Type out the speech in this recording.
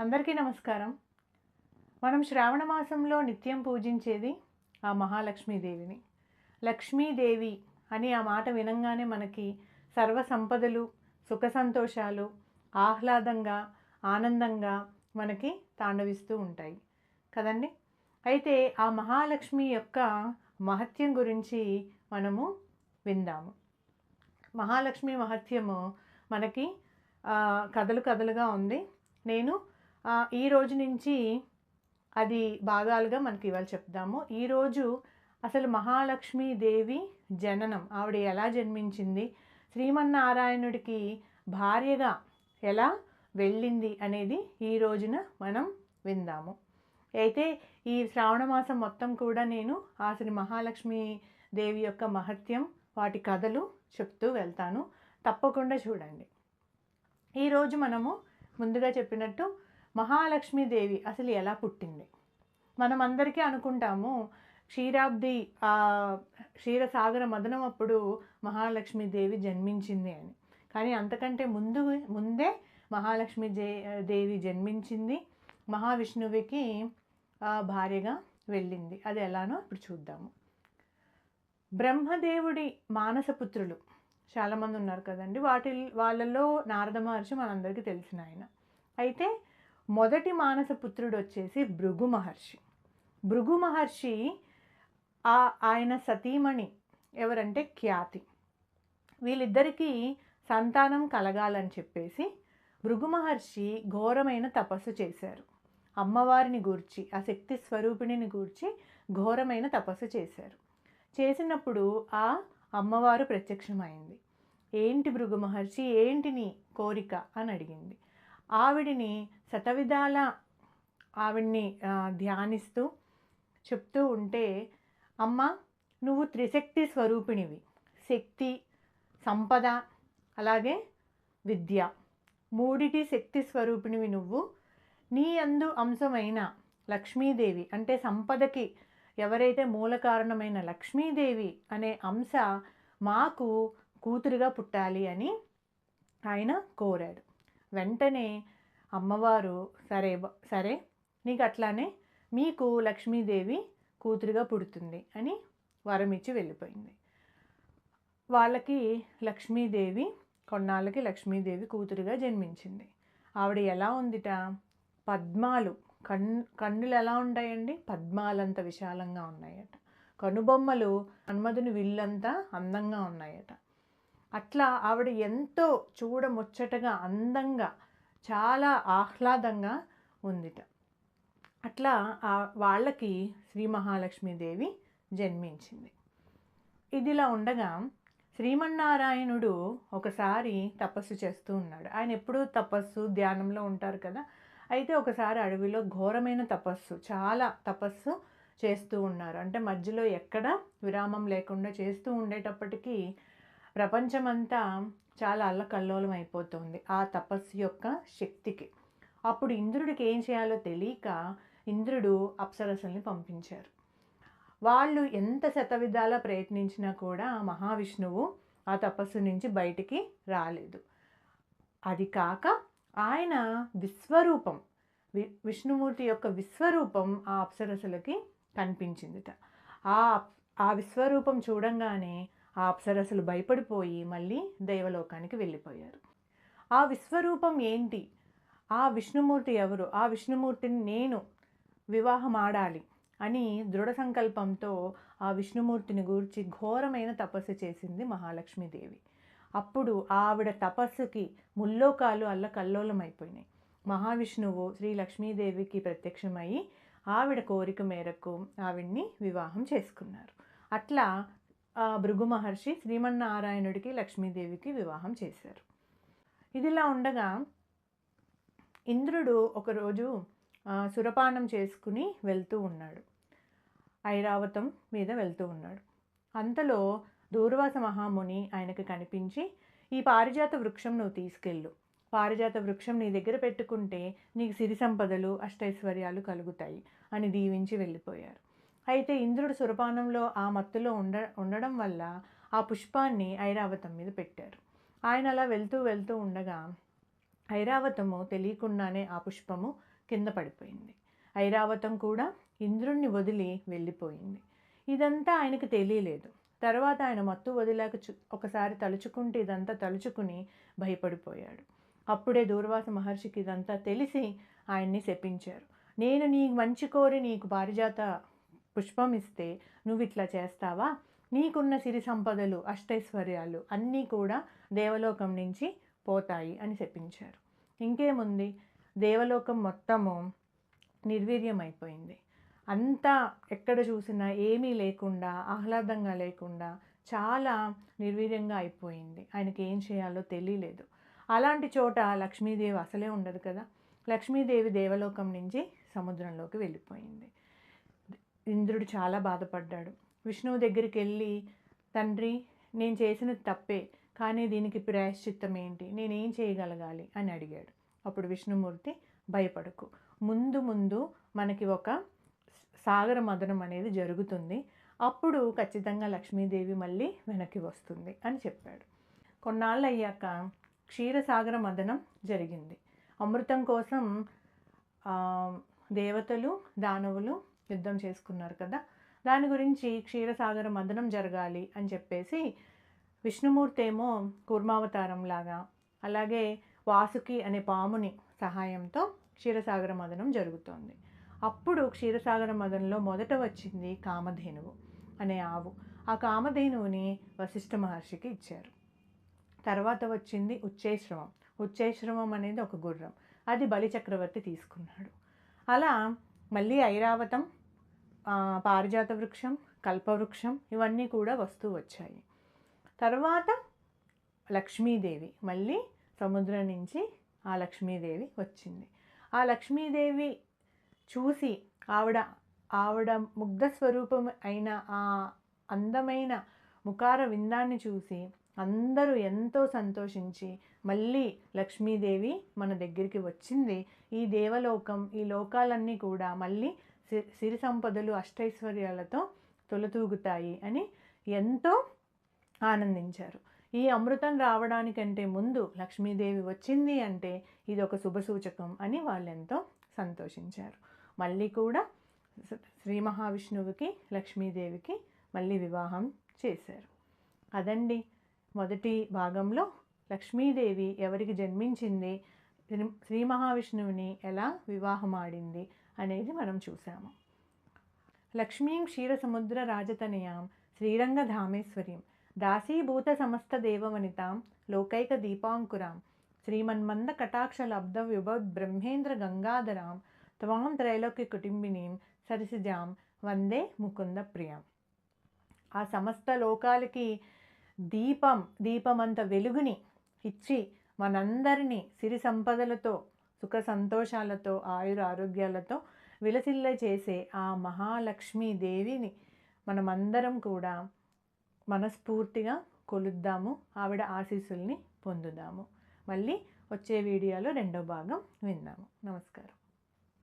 అందరికీ నమస్కారం. మనం శ్రావణ మాసంలో నిత్యం పూజించేది ఆ మహాలక్ష్మీదేవిని. లక్ష్మీదేవి అని ఆ మాట వినంగానే మనకి సర్వ సంపదలు సుఖ సంతోషాలు ఆహ్లాదంగా ఆనందంగా మనకి తాండవిస్తూ ఉంటాయి. కదండి? అయితే ఆ మహాలక్ష్మి యొక్క మహత్యం గురించి మనము విందాము. మహాలక్ష్మి మహత్యము మనకి కథలు కథలుగా ఉంది. నేను ఈ రోజు నుంచి అది భాగాలుగా మనకి ఇవాళ చెప్దాము. ఈరోజు అసలు మహాలక్ష్మి దేవి జననం. ఆవిడ ఎలా జన్మించింది? శ్రీమన్నారాయణుడికి భార్యగా ఎలా వెళ్ళింది అనేది ఈ రోజున మనం విందాము. అయితే ఈ శ్రావణ మాసం మొత్తం కూడా నేను ఆ శ్రీ మహాలక్ష్మి దేవి యొక్క మహత్యం వాటి కథలు చెప్తూ వెళ్తాను. తప్పకుండా చూడండి. ఈరోజు మనము ముందుగా చెప్పినట్టు మహాలక్ష్మీదేవి అసలు ఎలా పుట్టింది? మనం అందరికీ అనుకుంటాము క్షీరాబ్ది ఆ క్షీరసాగర మదనం అప్పుడు మహాలక్ష్మీదేవి జన్మించింది అని. కానీ అంతకంటే ముందు ముందే మహాలక్ష్మి దేవి జన్మించింది మహావిష్ణువుకి భార్యగా వెళ్ళింది. అది ఎలానో ఇప్పుడు చూద్దాము. బ్రహ్మదేవుడి మానసపుత్రులు చాలామంది ఉన్నారు కదండి. వాటి వాళ్ళలో నారద మహర్షి మనందరికీ తెలిసిన ఆయన. అయితే మొదటి మానసపుత్రుడు వచ్చేసి భృగు మహర్షి. భృగు మహర్షి ఆ ఆయన సతీమణి ఎవరంటే ఖ్యాతి. వీళ్ళిద్దరికీ సంతానం కలగాలని చెప్పేసి భృగు మహర్షి ఘోరమైన తపస్సు చేశారు. అమ్మవారిని గూర్చి ఆ శక్తి స్వరూపిణిని గూర్చి ఘోరమైన తపస్సు చేశారు. చేసినప్పుడు ఆ అమ్మవారు ప్రత్యక్షమైంది. ఏంటి భృగు మహర్షి ఏంటి నీ కోరిక? అని అడిగింది. ఆవిడిని శతవిధాల ఆవిడ్ని ధ్యానిస్తూ చెప్తూ ఉంటే అమ్మ నువ్వు త్రిశక్తి స్వరూపిణివి. శక్తి సంపద అలాగే విద్య. మూడిటి శక్తి స్వరూపిణివి నువ్వు. నీ అందు అంశమైన లక్ష్మీదేవి అంటే సంపదకి ఎవరైతే మూల కారణమైన లక్ష్మీదేవి అనే అంశ మాకు కూతురుగా పుట్టాలి అని ఆయన కోరాడు వెంటనే అమ్మవారు సరే బ- సరే నీకు అట్లానే మీకు లక్ష్మీదేవి కూతురుగా పుడుతుంది అని వరం ఇచ్చి వెళ్ళిపోయింది. వాళ్ళకి లక్ష్మీదేవి కొన్నాళ్ళకి లక్ష్మీదేవి కూతురుగా జన్మించింది. ఆవిడ ఎలా ఉందిట? పద్మాలు కన్ కన్నులు ఎలా ఉంటాయండి? పద్మాలంత విశాలంగా ఉన్నాయట. కనుబొమ్మలు మన్మధుని విల్లంతా అందంగా ఉన్నాయట. అట్లా ఆవిడ ఎంతో చూడముచ్చటగా అందంగా చాలా ఆహ్లాదంగా ఉందిట. అట్లా ఆ వాళ్ళకి శ్రీ మహాలక్ష్మీదేవి జన్మించింది. ఇదిలా ఉండగా శ్రీమన్నారాయణుడు ఒకసారి తపస్సు చేస్తూ ఉన్నాడు. ఆయన ఎప్పుడూ తపస్సు ధ్యానంలో ఉంటారు కదా. అయితే ఒకసారి అడవిలో ఘోరమైన తపస్సు చాలా తపస్సు చేస్తూ ఉన్నారు. అంటే మధ్యలో ఎక్కడ విరామం లేకుండా చేస్తూ ఉండేటప్పటికీ ప్రపంచమంతా చాలా అల్లకల్లోలం అయిపోతుంది ఆ తపస్సు యొక్క శక్తికి. అప్పుడు ఇంద్రుడికి ఏం చేయాలో తెలియక ఇంద్రుడు అప్సరసల్ని పంపించారు. వాళ్ళు ఎంత శతవిధాల ప్రయత్నించినా కూడా మహావిష్ణువు ఆ తపస్సు నుంచి బయటికి రాలేదు. అది కాక ఆయన విశ్వరూపం వి విష్ణుమూర్తి యొక్క విశ్వరూపం ఆ అప్సరసులకి కనిపించిందిట. ఆ ఆ విశ్వరూపం చూడంగానే ఆ అప్సరసులు భయపడిపోయి మళ్ళీ దైవలోకానికి వెళ్ళిపోయారు. ఆ విశ్వరూపం ఏంటి? ఆ విష్ణుమూర్తి ఎవరు? ఆ విష్ణుమూర్తిని నేను వివాహం ఆడాలి అని దృఢ సంకల్పంతో ఆ విష్ణుమూర్తిని గూర్చి ఘోరమైన తపస్సు చేసింది మహాలక్ష్మీదేవి. అప్పుడు ఆవిడ తపస్సుకి ముల్లోకాలు అల్లకల్లోలమైపోయినాయి. మహావిష్ణువు శ్రీ లక్ష్మీదేవికి ప్రత్యక్షమయ్యి ఆవిడ కోరిక మేరకు ఆవిడ్ని వివాహం చేసుకున్నారు. అట్లా భృగు మహర్షి శ్రీమన్నారాయణుడికి లక్ష్మీదేవికి వివాహం చేశారు. ఇదిలా ఉండగా ఇంద్రుడు ఒకరోజు సురపానం చేసుకుని వెళ్తూ ఉన్నాడు. ఐరావతం మీద వెళ్తూ ఉన్నాడు. అంతలో దూర్వాస మహాముని ఆయనకు కనిపించి ఈ పారిజాత వృక్షం నువ్వు తీసుకెళ్ళు. పారిజాత వృక్షం నీ దగ్గర పెట్టుకుంటే నీకు సిరి సంపదలు అష్టైశ్వర్యాలు కలుగుతాయి అని దీవించి వెళ్ళిపోయారు. అయితే ఇంద్రుడు సురపానంలో ఆ మత్తులో ఉండ ఉండడం వల్ల ఆ పుష్పాన్ని ఐరావతం మీద పెట్టారు. ఆయన అలా వెళ్తూ వెళ్తూ ఉండగా ఐరావతము తెలియకుండానే ఆ పుష్పము కింద పడిపోయింది. ఐరావతం కూడా ఇంద్రుణ్ణి వదిలి వెళ్ళిపోయింది. ఇదంతా ఆయనకు తెలియలేదు. తర్వాత ఆయన మత్తు వదిలాక చు ఒకసారి తలుచుకుంటే ఇదంతా తలుచుకుని భయపడిపోయాడు. అప్పుడే దూర్వాస మహర్షికి ఇదంతా తెలిసి ఆయన్ని శపించారు. నేను నీ మంచి కోరి నీకు పారిజాత పుష్పం ఇస్తే నువ్వు ఇట్లా చేస్తావా? నీకున్న సిరి సంపదలు అష్టైశ్వర్యాలు అన్నీ కూడా దేవలోకం నుంచి పోతాయి అని చెప్పించారు. ఇంకేముంది? దేవలోకం మొత్తము నిర్వీర్యమైపోయింది. అంతా ఎక్కడ చూసినా ఏమీ లేకుండా ఆహ్లాదంగా లేకుండా చాలా నిర్వీర్యంగా అయిపోయింది. ఆయనకి ఏం చేయాలో తెలియలేదు. అలాంటి చోట లక్ష్మీదేవి అసలే ఉండదు కదా. లక్ష్మీదేవి దేవలోకం నుంచి సముద్రంలోకి వెళ్ళిపోయింది. ఇంద్రుడు చాలా బాధపడ్డాడు. విష్ణువు దగ్గరికి వెళ్ళి తండ్రి నేను చేసిన తప్పే కానీ దీనికి ప్రాయశ్చిత్తం ఏంటి? నేనేం చేయగలగాలి? అని అడిగాడు. అప్పుడు విష్ణుమూర్తి భయపడకు. ముందు ముందు మనకి ఒక సాగర మదనం అనేది జరుగుతుంది. అప్పుడు ఖచ్చితంగా లక్ష్మీదేవి మళ్ళీ వెనక్కి వస్తుంది అని చెప్పాడు. కొన్నాళ్ళు అయ్యాక క్షీరసాగర మదనం జరిగింది. అమృతం కోసం దేవతలు దానవులు యుద్ధం చేసుకున్నారు కదా. దాని గురించి క్షీరసాగర మదనం జరగాలి అని చెప్పేసి విష్ణుమూర్తి ఏమో కూర్మావతారం లాగా అలాగే వాసుకి అనే పాముని సహాయంతో క్షీరసాగర మదనం జరుగుతోంది. అప్పుడు క్షీరసాగర మదనంలో మొదట వచ్చింది కామధేనువు అనే ఆవు. ఆ కామధేనువుని వశిష్ఠ మహర్షికి ఇచ్చారు. తర్వాత వచ్చింది ఉచ్చేశ్రమం. ఉచ్చేశ్రమం అనేది ఒక గుర్రం. అది బలి చక్రవర్తి తీసుకున్నాడు. అలా మళ్ళీ ఐరావతం పారిజాత వృక్షం కల్పవృక్షం ఇవన్నీ కూడా వస్తూ వచ్చాయి. తర్వాత లక్ష్మీదేవి మళ్ళీ సముద్రం నుంచి ఆ లక్ష్మీదేవి వచ్చింది. ఆ లక్ష్మీదేవి చూసి ఆవిడ ఆవిడ ముగ్ధ స్వరూపం అయిన ఆ అందమైన ముఖార విందాన్ని చూసి అందరూ ఎంతో సంతోషించి మళ్ళీ లక్ష్మీదేవి మన దగ్గరికి వచ్చింది. ఈ దేవలోకం ఈ లోకాలన్నీ కూడా మళ్ళీ సిరి సంపదలు అష్టైశ్వర్యాలతో తొలతూగుతాయి అని ఎంతో ఆనందించారు. ఈ అమృతం రావడానికంటే ముందు లక్ష్మీదేవి వచ్చింది అంటే ఇది ఒక శుభసూచకం అని వాళ్ళెంతో సంతోషించారు. మళ్ళీ కూడా శ్రీ- మహావిష్ణువుకి లక్ష్మీదేవికి మళ్ళీ వివాహం చేశారు. అదండి మొదటి భాగంలో లక్ష్మీదేవి ఎవరికి జన్మించింది? శ్రీ- శ్రీ మహావిష్ణువుని ఎలా వివాహం ఆడింది? అనేది మనం చూసాము. లక్ష్మీం క్షీరసముద్ర రాజతనయాం శ్రీరంగధామేశ్వరీం దాసీభూత సమస్త దేవవనితాం లోకైక దీపాంకురాం శ్రీమన్మంద కటాక్ష లబ్ధ విభ బ్రహ్మేంద్ర గంగాధరాం త్వాం త్రైలోక్య కుటుంబినీం సరిసిజాం వందే ముకుంద ప్రియం ఆ సమస్త లోకాలకి దీపం దీపమంత వెలుగుని ఇచ్చి మనందరినీ సిరి సంపదలతో సుఖ సంతోషాలతో ఆయుర ఆరోగ్యాలతో విలసిల్ల చేసే ఆ మహాలక్ష్మీ దేవిని మనమందరం కూడా మనస్ఫూర్తిగా కొలుద్దాము ఆవిడ ఆశీస్సుల్ని పొందుదాము. మళ్ళీ వచ్చే వీడియోలో రెండో భాగం విందాము. నమస్కారం.